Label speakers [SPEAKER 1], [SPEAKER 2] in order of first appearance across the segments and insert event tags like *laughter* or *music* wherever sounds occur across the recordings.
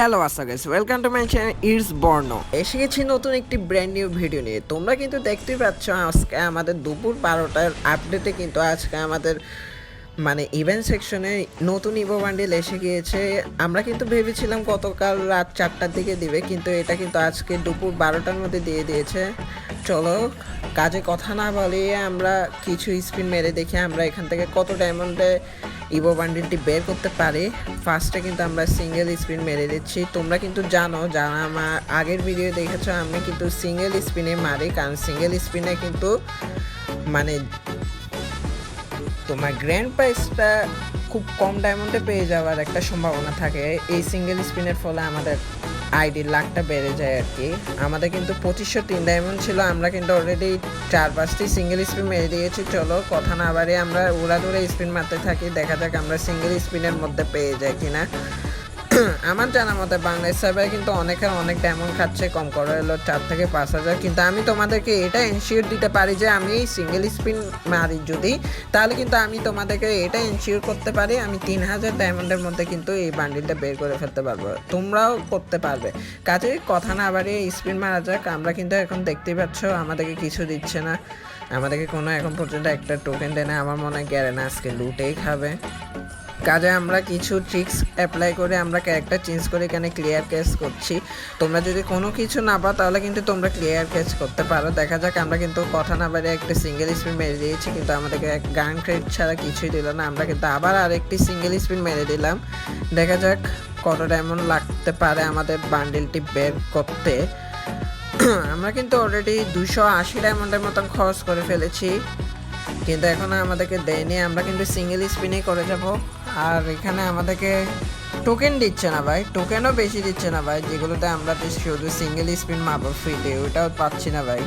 [SPEAKER 1] Hello আসা guys welcome to my channel it's Barna এসে গেছি নতুন একটি ব্র্যান্ড নিউ ভিডিও নিয়ে। তোমরা কিন্তু দেখতেই পাচ্ছ, আজকে আমাদের দুপুর বারোটার আপডেটে কিন্তু আজকে আমাদের মানে ইভেন্ট সেকশনে নতুন ইভো বান্ডিল এসে গিয়েছে। আমরা কিন্তু ভেবেছিলাম গতকাল রাত চারটার দিকে দিবে, কিন্তু এটা কিন্তু আজকে দুপুর বারোটার মধ্যে দিয়ে দিয়েছে। চলো কাজে কথা না বলিয়ে আমরা কিছু স্পিন মেরে দেখি আমরা এখান থেকে কত ডায়মন্ডে ইভো বান্ডিলটি বের করতে পারি। ফার্স্টে কিন্তু আমরা সিঙ্গেল স্পিন মেরে দিচ্ছি। তোমরা কিন্তু জানো, যারা আমার আগের ভিডিও দেখেছ, আমি কিন্তু সিঙ্গেল স্পিনে মারি। কারণ সিঙ্গেল স্পিনে কিন্তু মানে তোমার গ্র্যান্ড প্রাইসটা খুব কম ডায়মন্ডে পেয়ে যাওয়ার একটা সম্ভাবনা থাকে। এই সিঙ্গেল স্পিনের ফলে আমাদের আইডির লাখটা বেড়ে যায় আর কি। আমাদের কিন্তু পঁচিশশো তিন ডায়মন্ড ছিল, আমরা কিন্তু অলরেডি চার পাঁচটি সিঙ্গেল স্পিন মেরে দিয়েছি। চলো, কথা না বাড়িয়ে আমরা উড়া দূরে স্পিন মারতে থাকি, দেখা যাক আমরা সিঙ্গেল স্পিনের মধ্যে পেয়ে যাই কিনা। *coughs* আমার জানা মতে বাংলাদেশ সার্ভারে কিন্তু অনেকের অনেক ডায়মন্ড খাচ্ছে, কম করে এলো চার থেকে পাঁচ হাজার। কিন্তু আমি তোমাদেরকে এটা এনশিওর দিতে পারি যে আমি এই সিঙ্গেল স্পিন মারি যদি, তাহলে কিন্তু আমি তোমাদেরকে এটা এনশিওর করতে পারি, আমি তিন হাজার ডায়মন্ডের মধ্যে কিন্তু এই বান্ডিলটা বের করে ফেলতে পারব। তোমরাও করতে পারবে। কাজে কথা না বাড়িয়ে স্পিন মারা যাক, আমরা কিন্তু এখন দেখতেই পাচ্ছ আমাদেরকে কিছু দিচ্ছে না। আমাদেরকে কোনো এখন পর্যন্ত একটা টোকেন দেয় না, আমার মনে হয় গ্যারেনা আজকে লুটেই খাবে। কাজে আমরা কিছু ট্রিক্স অ্যাপ্লাই করে আমরা ক্যারেক্টার চেঞ্জ করে এখানে ক্লিয়ার ক্যাচ করছি। তোমরা যদি কোনো কিছু না পাও, তাহলে কিন্তু তোমরা ক্লিয়ার ক্যাচ করতে পারো। দেখা যাক, আমরা কিন্তু কথা না বাড়িয়ে একটা সিঙ্গেল স্পিন মেরে দিয়েছি, কিন্তু আমাদেরকে গান ক্রেড ছাড়া কিছুই দিল না। আমরা কিন্তু আবার আরেকটি সিঙ্গেল স্পিন মেরে দিলাম। দেখা যাক কত ডায়মন্ড লাগতে পারে আমাদের বান্ডিলটি বের করতে। *clears throat* আমরা কিন্তু অলরেডি দুশো আশি ডায়মন্ডের মতন খরচ করে ফেলেছি। কিন্তু এখন আমাদেরকে দেয়নি। আমরা কিন্তু সিঙ্গেল স্পিনেই করে যাব। এখানে আমাদেরকে টোকেন দিচ্ছে না ভাই টোকেনও বেশি দিচ্ছে না ভাই, যেগুলোতে আমরা শুধু সিঙ্গেল স্পিন মারবো ফ্রিতে ওইটাও পাচ্ছি না ভাই।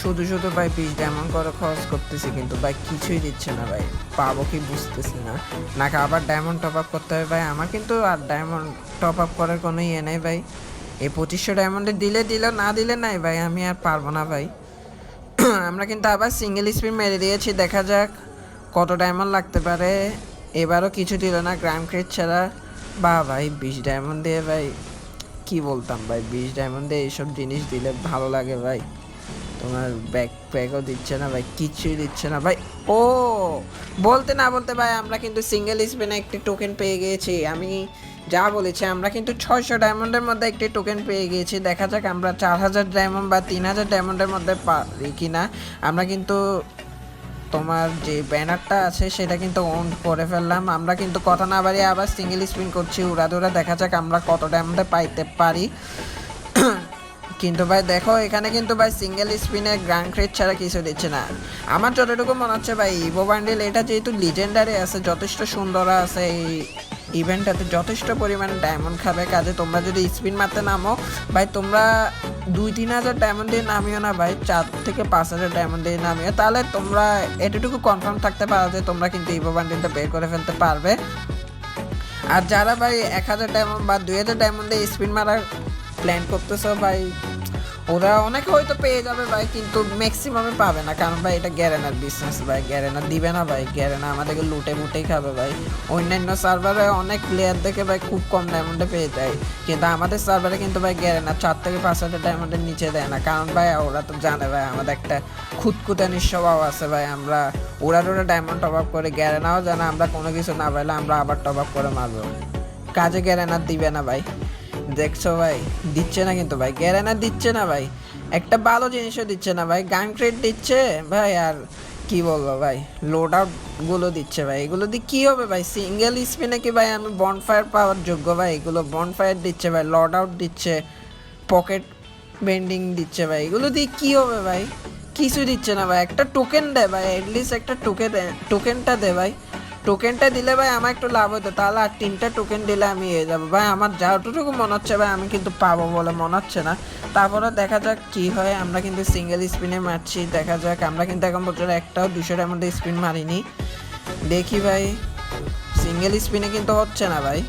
[SPEAKER 1] শুধু শুধু ভাই বিশ ডায়মন্ড করে খরচ করতেছি কিন্তু ভাই কিছুই দিচ্ছে না ভাই, পাবো কি বুঝতেছি না। নাকি আবার ডায়মন্ড টপ আপ করতে হবে ভাই? আমার কিন্তু আর ডায়মন্ড টপ আপ করার কোনো ইয়ে নেই ভাই। এই পঁচিশশো ডায়মন্ডে দিলে দিল, না দিলে নাই ভাই, আমি আর পারব না ভাই। *clears throat* আমরা কিন্তু আবার সিঙ্গেল স্পিন মেরে দিয়েছি, দেখা যাক কত ডায়মন্ড লাগতে পারে। এবারও কিছু দিল না, গ্রাম ক্রেট ছাড়া। বা ভাই, বিশ ডায়মন্ড দিয়ে ভাই, কি বলতাম ভাই? বিশ ডায়মন্ড দিয়ে এইসব জিনিস দিলে ভালো লাগে ভাই। তোমার ব্যাক প্যাকও দিচ্ছে না ভাই, কিছুই দিচ্ছে না ভাই। ও, বলতে না বলতে ভাই, আমরা কিন্তু সিঙ্গেল স্পিনে একটি টোকেন পেয়ে গিয়েছি। আমি যা বলেছি, আমরা কিন্তু ছয়শো ডায়মন্ডের মধ্যে একটি টোকেন পেয়ে গিয়েছি। দেখা যাক আমরা চার হাজার ডায়মন্ড বা তিন হাজার ডায়মন্ডের মধ্যে পারি কি না আমরা কিন্তু তোমার যে ব্যানারটা আছে, সেটা কিন্তু অন করে ফেললাম। আমরা কিন্তু কথা না বাড়িয়ে আবার সিঙ্গেল স্পিন করছি। উড়াদুরা দেখা যাক আমরা কতটা আমরা পাইতে পারি। *clears throat* কিন্তু ভাই, দেখো, এখানে কিন্তু ভাই সিঙ্গেল স্পিনে গ্রান্ড ক্রেট ছাড়া কিছু দিচ্ছে না। আমার যতটুকু মনে হচ্ছে ভাই ইভো বান্ডেল এটা যেহেতু লিজেন্ডারি আছে, যথেষ্ট সুন্দর আছে, এই ইভেন্টটাতে যথেষ্ট পরিমাণে ডায়মন্ড খাবে। কাজে তোমরা যদি স্পিন মারতে নামো, ভাই, তোমরা দুই তিন হাজার ডায়মন্ড দিয়ে নামিও না, ভাই। চার থেকে পাঁচ হাজার ডায়মন্ড দিয়ে নামিও। তাহলে তোমরা এতটুকু কনফার্ম থাকতে পারো যে তোমরা কিন্তু ইভো বান্ডেলটা বের করে ফেলতে পারবে। আর যারা, ভাই, এক হাজার ডায়মন্ড বা দুই হাজার ডায়মন্ড দিয়ে স্পিন মারার প্ল্যান করতেছো, ভাই ওরা অনেকে হয়তো পেয়ে যাবে ভাই, কিন্তু ম্যাক্সিমামে পাবে না। কারণ ভাই, এটা গ্যারেনার বিজনেস ভাই গ্যারেনা দিবে না ভাই। গ্যারেনা আমাদেরকে লুটে মুটেই খাবে ভাই। অন্যান্য সার্ভারে অনেক প্লেয়ার দেখে ভাই খুব কম ডায়মন্ডে পেয়ে যায়। কিন্তু আমাদের সার্ভারে কিন্তু ভাই গ্যারেনা চার থেকে পাঁচ হাজার ডায়মন্ডের নিচে দেয় না। কারণ ভাই, ওরা তো জানে ভাই, আমাদের একটা খুঁতকুতানির স্বভাব আছে ভাই। আমরা, ওরা ওরা ডায়মন্ড টপ আপ করে, গ্যারেনাও জানে, আমরা কোনো কিছু না পাইলে আমরা আবার টপ আপ করে মারবো। কাজে গ্যারেনার দিবে না ভাই। দেখছ ভাই? দিচ্ছে না কিন্তু ভাই। গ্যারেনার দিচ্ছে না ভাই। একটা ভালো জিনিসও দিচ্ছে না ভাই। গান ক্রেট দিচ্ছে ভাই আর কি বলব ভাই? লোড আউটগুলো দিচ্ছে ভাই। এগুলো দিয়ে কি হবে ভাই? সিঙ্গেল স্পিনে কি ভাই আমি বনফায়ার পাওয়ার যোগ্য ভাই? এগুলো বনফায়ার দিচ্ছে ভাই লড আউট দিচ্ছে পকেট বেন্ডিং দিচ্ছে ভাই। এগুলো দিয়ে কি হবে ভাই? কিছু দিচ্ছে না ভাই। একটা টোকেন দে ভাই। অ্যাটলিস্ট একটা টোকেন টোকেনটা দে ভাই। টোকেনটা দিলে ভাই আমার একটু লাভ হতো তাহলে আর তিনটা টোকেন দিলে আমি এ যাব। ভাই আমার যতটুকু মনে হচ্ছে ভাই আমি কিন্তু পাবো বলে মনে হচ্ছে না। তারপরে দেখা যাক কি হয়। আমরা কিন্তু সিঙ্গেল স্পিনে মারছি। দেখা যাক। আমরা কিন্তু এখন পর্যন্ত একটাও দুশোটার মধ্যে স্পিন মারিনি। দেখি ভাই। সিঙ্গেল স্পিনে কিন্তু হচ্ছে না ভাই।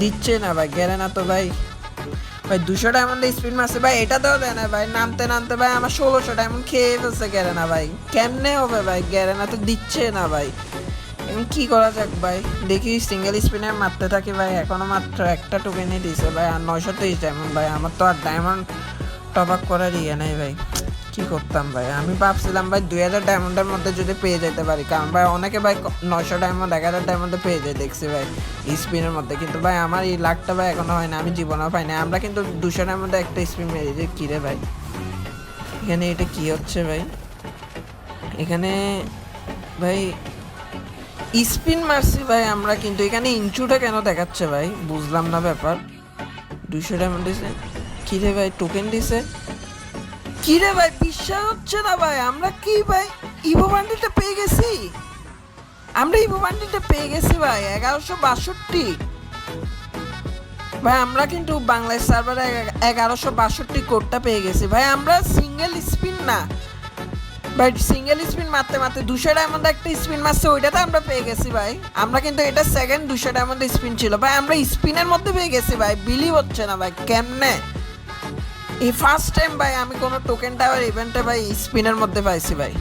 [SPEAKER 1] দিচ্ছে না ভাই। গেলে না তো ভাই। ভাই, দুশো ডায়মন্ড স্পিড মারছে। ভাই এটাতেও দেয় না ভাই। নামতে নামতে ভাই আমার ষোলোশো ডায়মন্ড খেয়ে ফেলছে গেরে না ভাই। কেমনে হবে ভাই? গেরে না তো দিচ্ছে না ভাই। কি করা যাক ভাই? দেখি সিঙ্গেল স্পিনার মারতে থাকি ভাই, এখনও মাত্র একটা টোকেনই দিছে ভাই, আর নয়শো তেইশ ডায়মন্ড ভাই, আমার তো আর ডায়মন্ড টপ আপ করার ইয়ে নেই ভাই। কি করতাম ভাই? আমি ভাবছিলাম ভাই দুই হাজার ডায়মন্ডের মধ্যে যদি পেয়ে যেতে পারি, কারণ ভাই অনেকে ভাই নয়শো ডায়মন্ড এক হাজার ডায়মন্ডে পেয়ে যায়, দেখছি ভাই স্পিনের মধ্যে। কিন্তু ভাই আমার এই লাখটা ভাই এখনও হয় না, আমি জীবনেও পাই না আমরা কিন্তু দুশো ডায়মন্ডে একটা স্পিন মেরে যে কিরে ভাই? এখানে এটা কি হচ্ছে ভাই? এখানে ভাই স্পিন মারছি ভাই, আমরা কিন্তু এখানে ইঞ্চুটা কেন দেখাচ্ছে ভাই? বুঝলাম না ব্যাপার। দুইশো ডায়মন্ড দিছে। কিরে ভাই টোকেন দিছে? কিরে ভাই, বিশ্বাস হচ্ছে না ভাই, আমরা কি ভাই? ইভো বান্ডিলটা পেয়ে গেছি। আমরা ইভো বান্ডিলটা পেয়ে গেছি ভাই, এগারোশো বাষট্টি। ভাই, আমরা কিন্তু বাংলাদেশ সার্ভারে এগারোশো বাষট্টি কোডটা পেয়ে গেছি। ভাই, আমরা সিঙ্গেল স্পিন না। ভাই সিঙ্গেল স্পিন মারতে মারতে দুশো ডায়মন্ড একটা স্পিন মারছে, ওইটাতে আমরা পেয়ে গেছি ভাই। আমরা কিন্তু এটা সেকেন্ড দুশো ডায়মন্ড স্পিন ছিল। ভাই, আমরা স্পিনের মধ্যে পেয়ে গেছি ভাই বিলিভ হচ্ছে না ভাই, কেমনে? এই ফার্স্ট টাইম ভাই, আমি কোনো টোকেন টাওয়ার ইভেন্টে ভাই স্পিনের মধ্যে পাইছি ভাই।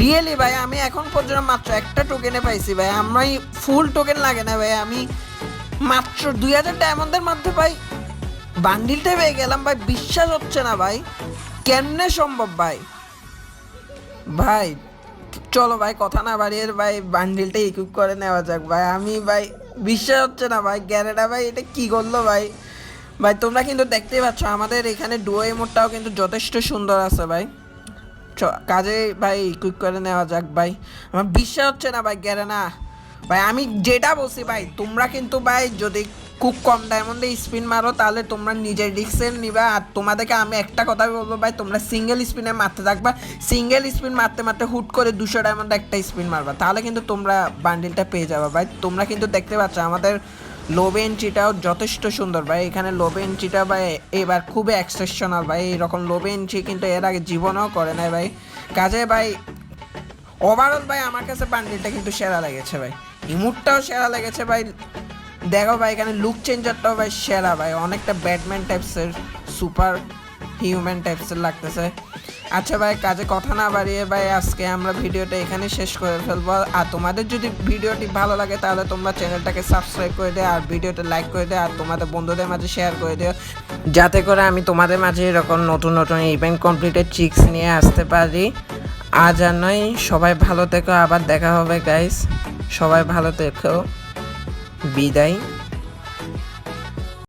[SPEAKER 1] রিয়েলি ভাই, আমি এখন পর্যন্ত মাত্র একটা টোকেনে পাইছি ভাই। আমি ফুল টোকেন লাগে না ভাই, আমি মাত্র দুই হাজার ডায়মন্ডের মধ্যে ভাই বান্ডিলটা পেয়ে গেলাম ভাই, বিশ্বাস হচ্ছে না ভাই। কেমনে সম্ভব ভাই? ভাই, চলো ভাই, কথা না বাড়িয়ে ভাই বান্ডিলটা ইকুইপ করে নেওয়া যাক ভাই। আমি ভাই, বিশ্বাস হচ্ছে না ভাই গ্যারেটা ভাই এটা কি করল ভাই? ভাই, তোমরা কিন্তু দেখতেই পাচ্ছ, আমাদের এখানে ডুয়ো এমোটটাও কিন্তু যথেষ্ট সুন্দর আছে ভাই। কাজে ভাই ইকুইপ করে নেওয়া যাক ভাই। আমার বিশ্বাস হচ্ছে না ভাই গ্যারে না। ভাই, আমি যেটা বলছি ভাই, তোমরা কিন্তু ভাই যদি খুব কম ডায়মন্ডে স্পিন মারো, তাহলে তোমরা নিজের রিক্সের নিবা। আর তোমাদেরকে আমি একটা কথা বলব ভাই, তোমরা সিঙ্গেল স্পিনে মারতে থাকবা। সিঙ্গেল স্পিন মারতে মারতে হুট করে দুশো ডায়মন্ডে একটা স্পিন মারবা। তাহলে কিন্তু তোমরা বান্ডিলটা পেয়ে যাবে ভাই। তোমরা কিন্তু দেখতে পাচ্ছ আমাদের লোভ এন্ট্রিটাও যথেষ্ট সুন্দর ভাই। এখানে লোভ এন্ট্রিটা ভাই এবার খুবই এক্সেপশনাল ভাই। এরকম লোভ এন্ট্রি কিন্তু এর আগে জীবনেও করে নাই ভাই। কাজে ভাই ওভারঅল ভাই আমার কাছে বান্ডিলটা কিন্তু সেরা লেগেছে ভাই। ইমুটটাও সেরা লেগেছে ভাই। দেখো ভাই, এখানে লুক চেঞ্জারটাও ভাই সেরা ভাই। অনেকটা ব্যাটম্যান টাইপসের সুপার হিউম্যান টাইপসের লাগতেছে। আচ্ছা ভাই, কাজে কথা না বাড়িয়ে ভাই, আজকে আমরা ভিডিওটা এখানে শেষ করে ফেলব। আর তোমাদের যদি ভিডিওটি ভালো লাগে, তাহলে তোমরা চ্যানেলটাকে সাবস্ক্রাইব করে দিও, আর ভিডিওটা লাইক করে দিও, আর তোমাদের বন্ধুদের মাঝে শেয়ার করে দিও। যাতে করে আমি তোমাদের মাঝে এরকম নতুন নতুন ইভেন্ট কমপ্লিটেড চিক্স নিয়ে আসতে পারি। আজ আর নয়, সবাই ভালো থেকো, আবার দেখা হবে গাইস সবাই ভালো থেকো। বিদায়